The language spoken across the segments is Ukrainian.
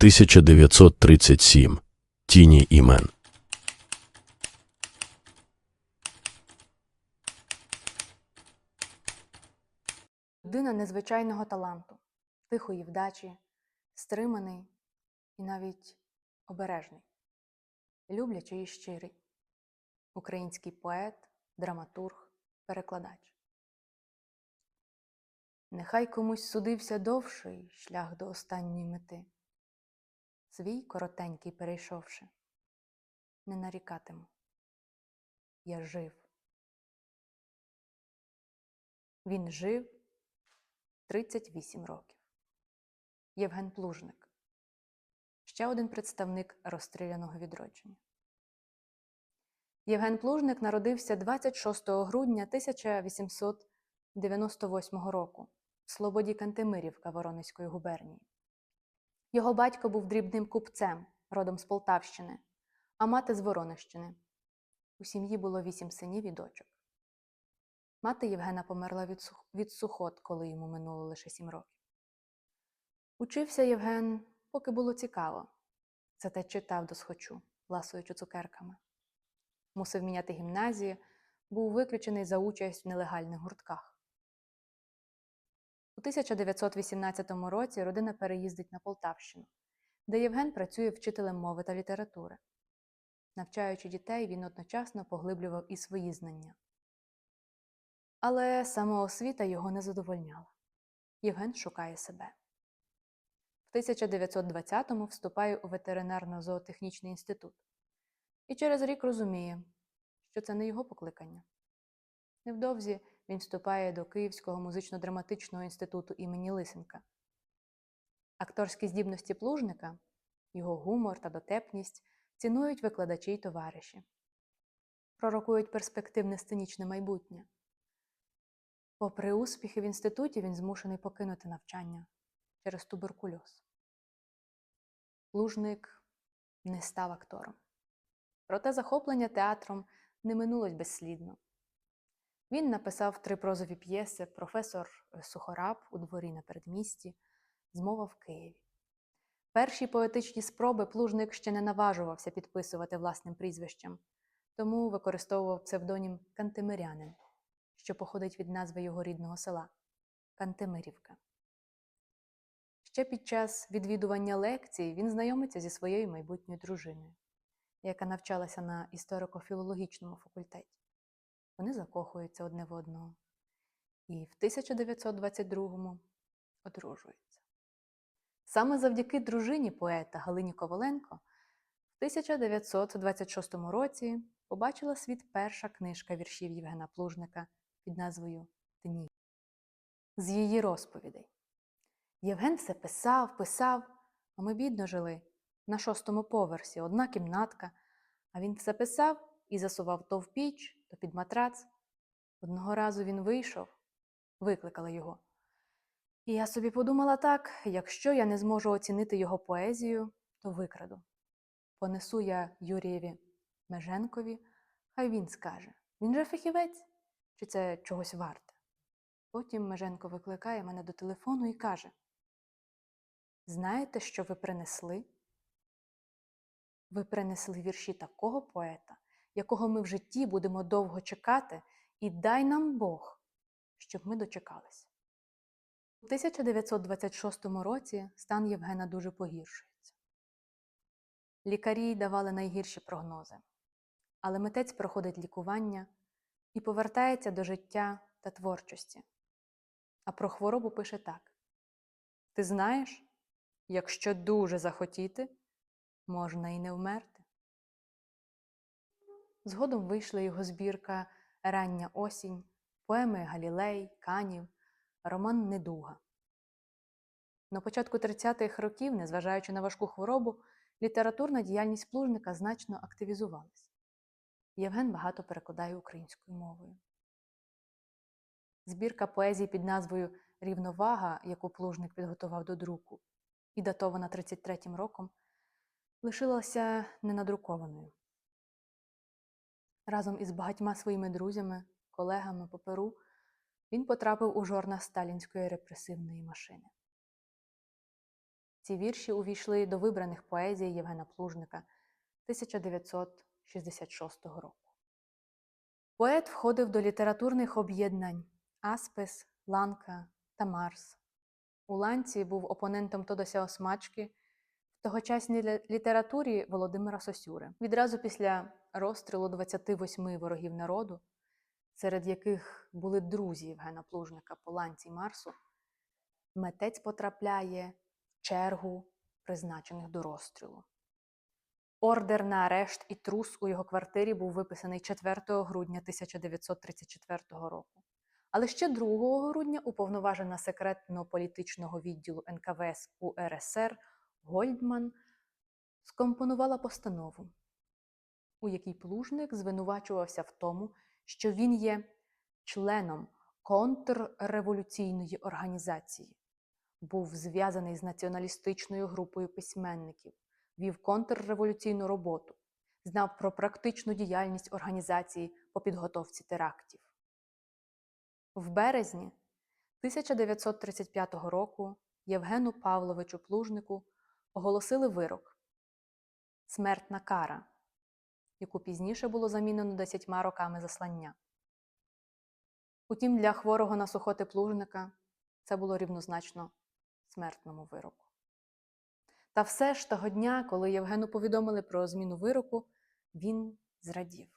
1937. Тіні імен. Людина незвичайного таланту, тихої вдачі, стриманий і навіть обережний, люблячий і щирий, український поет, драматург, перекладач. Нехай комусь судився довший шлях до останньої мети, свій коротенький перейшовши, не нарікатиму. Я жив. Він жив 38 років. Євген Плужник. Ще один представник розстріляного відродження. Євген Плужник народився 26 грудня 1898 року в Слободі Кантемирівка Воронезької губернії. Його батько був дрібним купцем, родом з Полтавщини, а мати з Воронежщини. У сім'ї було вісім синів і дочок. Мати Євгена померла від, сух... від сухот, коли йому минуло лише сім років. Учився Євген, поки було цікаво, зате читав до схочу, ласуючи цукерками. Мусив міняти гімназію, був виключений за участь в нелегальних гуртках. У 1918 році родина переїздить на Полтавщину, де Євген працює вчителем мови та літератури. Навчаючи дітей, він одночасно поглиблював і свої знання. Але самоосвіта його не задовольняла. Євген шукає себе. В 1920-му вступає у ветеринарно-зоотехнічний інститут і через рік розуміє, що це не його покликання. Невдовзі він вступає до Київського музично-драматичного інституту імені Лисенка. Акторські здібності плужника, його гумор та дотепність цінують викладачі й товариші, пророкують перспективне сценічне майбутнє. Попри успіхи в інституті, він змушений покинути навчання через туберкульоз. Лужник не став актором. Проте захоплення театром не минулось безслідно. Він написав три прозові п'єси Професор Сухораб у дворі на передмісті, Змова в Києві. Перші поетичні спроби плужник ще не наважувався підписувати власним прізвищем, тому використовував псевдонім Кантемирянин що походить від назви його рідного села Кантемирівка. Ще під час відвідування лекцій він знайомиться зі своєю майбутньою дружиною, яка навчалася на історико-філологічному факультеті. Вони закохуються одне в одного і в 1922-му одружуються. Саме завдяки дружині поета Галині Коваленко в 1926 році побачила світ перша книжка віршів Євгена Плужника під назвою Дні. З її розповідей. Євген все писав, писав, а ми бідно жили на шостому поверсі, одна кімнатка, а він все писав і засував то в піч, то під матрац. Одного разу він вийшов, викликала його. І я собі подумала так: якщо я не зможу оцінити його поезію, то викраду. Понесу я Юрієві Меженкові, хай він скаже. Він же фахівець чи це чогось варте. Потім Меженко викликає мене до телефону і каже: Знаєте, що ви принесли? Ви принесли вірші такого поета, якого ми в житті будемо довго чекати, і дай нам Бог, щоб ми дочекались. У 1926 році стан Євгена дуже погіршується. Лікарі давали найгірші прогнози, але митець проходить лікування і повертається до життя та творчості. А про хворобу пише так: Ти знаєш, якщо дуже захотіти, можна і не вмерти. Згодом вийшла його збірка Рання осінь, поеми Галілей, Канів, Роман Недуга. На початку 30-х років, незважаючи на важку хворобу, літературна діяльність плужника значно активізувалась. Євген багато перекладає українською мовою. Збірка поезії під назвою Рівновага, яку плужник підготував до друку, і датована 33-м роком, лишилася ненадрукованою. Разом із багатьма своїми друзями, колегами по Перу він потрапив у жорна сталінської репресивної машини. Ці вірші увійшли до вибраних поезій Євгена Плужника 1966 року. Поет входив до літературних об'єднань Аспес, Ланка та Марс. У ланці був опонентом Тодося Осмачки, тогочасній літературі Володимира Сосюри. Відразу після розстрілу 28 ворогів народу, серед яких були друзі Євгена Плужника по ланці й Марсу, митець потрапляє в чергу призначених до розстрілу. Ордер на арешт і трус у його квартирі був виписаний 4 грудня 1934 року. Але ще 2 грудня уповноважена секретно-політичного відділу НКВС УРСР Гольдман скомпонувала постанову, у якій плужник звинувачувався в тому, що він є членом контрреволюційної організації, був зв'язаний з націоналістичною групою письменників, вів контрреволюційну роботу, знав про практичну діяльність організації по підготовці терактів. В березні 1935 року Євгену Павловичу Плужнику оголосили вирок смертна кара, яку пізніше було замінено 10 роками заслання. Утім, для хворого на сухоти плужника це було рівнозначно смертному вироку. Та все ж того дня, коли Євгену повідомили про зміну вироку, він зрадів.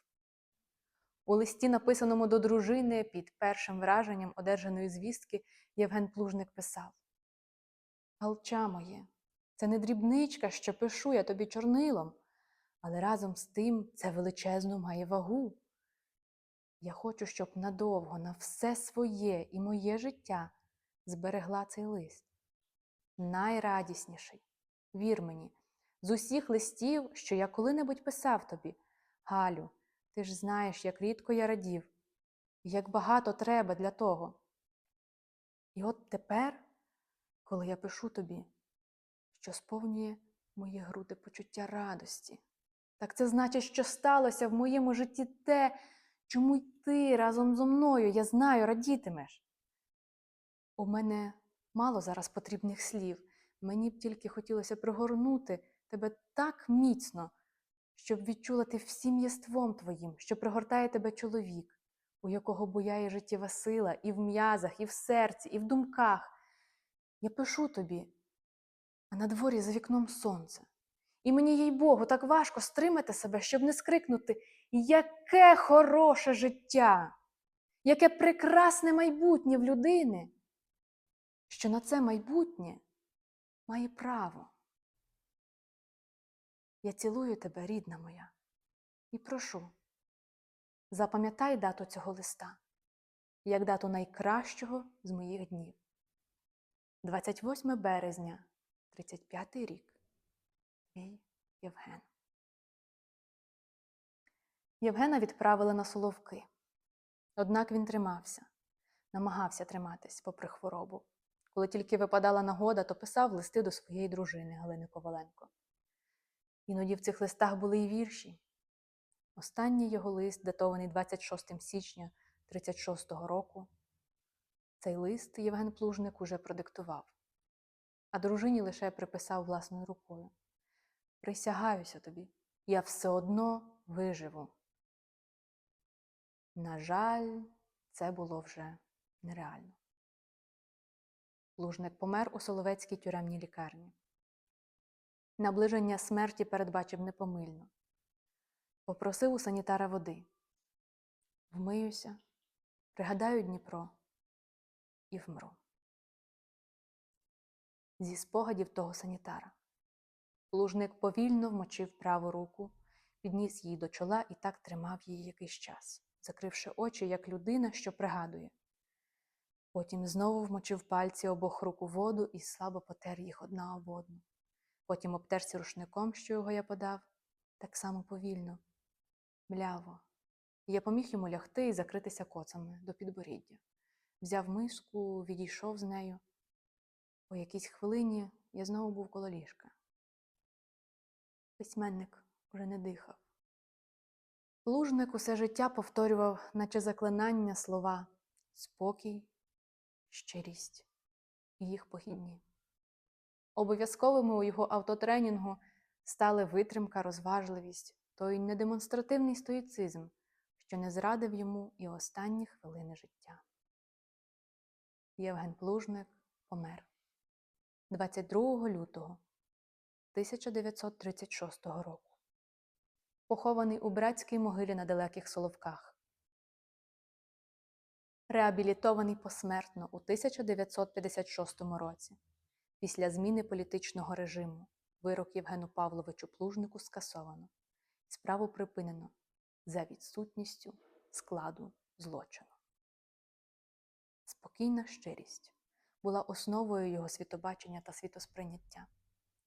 У листі, написаному до дружини під першим враженням одержаної звістки, Євген Плужник писав: Галча моє, це не дрібничка, що пишу я тобі чорнилом, але разом з тим це величезну має вагу. Я хочу, щоб надовго на все своє і моє життя зберегла цей лист. Найрадісніший, вір мені, з усіх листів, що я коли-небудь писав тобі, Галю, ти ж знаєш, як рідко я радів, і як багато треба для того. І от тепер, коли я пишу тобі, що сповнює мої груди почуття радості, так це значить, що сталося в моєму житті те, чому й ти разом зо мною, я знаю, радітимеш. У мене мало зараз потрібних слів. Мені б тільки хотілося пригорнути тебе так міцно, щоб відчула ти всім єством твоїм, що пригортає тебе чоловік, у якого буяє життєва сила і в м'язах, і в серці, і в думках. Я пишу тобі, а на дворі за вікном сонце. І мені, їй Богу, так важко стримати себе, щоб не скрикнути Яке хороше життя! Яке прекрасне майбутнє в людини, що на це майбутнє має право. Я цілую тебе, рідна моя, і прошу, запам'ятай дату цього листа, як дату найкращого з моїх днів. 28 березня, 35 рік. Твій Євген. Євгена відправили на Соловки. Однак він тримався, намагався триматись попри хворобу. Коли тільки випадала нагода, то писав листи до своєї дружини Галини Коваленко. Іноді в цих листах були й вірші. Останній його лист, датований 26 січня 36-го року. Цей лист Євген Плужник уже продиктував, а дружині лише приписав власною рукою. Присягаюся тобі, я все одно виживу. На жаль, це було вже нереально. Плужник помер у Соловецькій тюремній лікарні. Наближення смерті передбачив непомильно. Попросив у санітара води. Вмиюся, пригадаю Дніпро і вмру. Зі спогадів того санітара. Плужник повільно вмочив праву руку, підніс її до чола і так тримав її якийсь час, закривши очі, як людина, що пригадує. Потім знову вмочив пальці обох рук у воду і слабо потер їх одна об одну. Потім обтерся рушником, що його я подав, так само повільно, мляво. Я поміг йому лягти і закритися коцами до підборіддя. Взяв миску, відійшов з нею. По якійсь хвилині я знову був коло ліжка. Письменник уже не дихав. Плужник усе життя повторював, наче заклинання слова спокій, щирість і їх похідні. Обов'язковими у його автотренінгу стали витримка, розважливість, той недемонстративний стоїцизм, що не зрадив йому і останні хвилини життя. Євген Плужник помер 22 лютого 1936 року, похований у братській могилі на далеких Соловках. Реабілітований посмертно у 1956 році після зміни політичного режиму вирок Євгену Павловичу Плужнику скасовано, справу припинено за відсутністю складу злочину. Спокійна щирість була основою його світобачення та світосприйняття,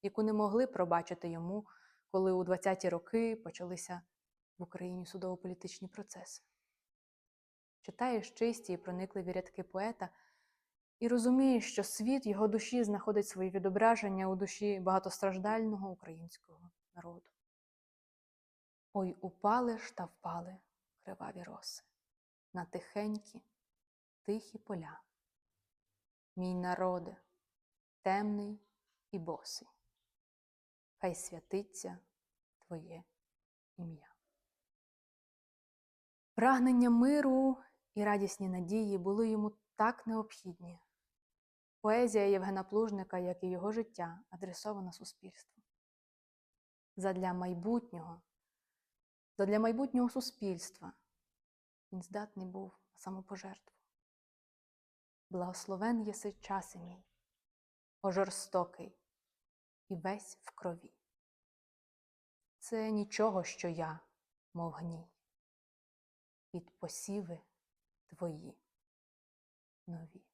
яку не могли пробачити йому, коли у 20-ті роки почалися в Україні судово-політичні процеси. Читаєш чисті і проникливі рядки поета і розумієш, що світ його душі знаходить свої відображення у душі багатостраждального українського народу. Ой, упали ж та впали криваві роси на тихенькі, тихі поля. Мій народе, темний і босий, хай святиться Твоє ім'я. Прагнення миру і радісні надії були йому так необхідні. Поезія Євгена Плужника, як і його життя, адресована суспільству. Задля майбутнього, задля майбутнього суспільства він здатний був на самопожертву. Благословен єси часи мій, о жорстокий і весь в крові. Це нічого, що я, мов гній, під посіви твої нові.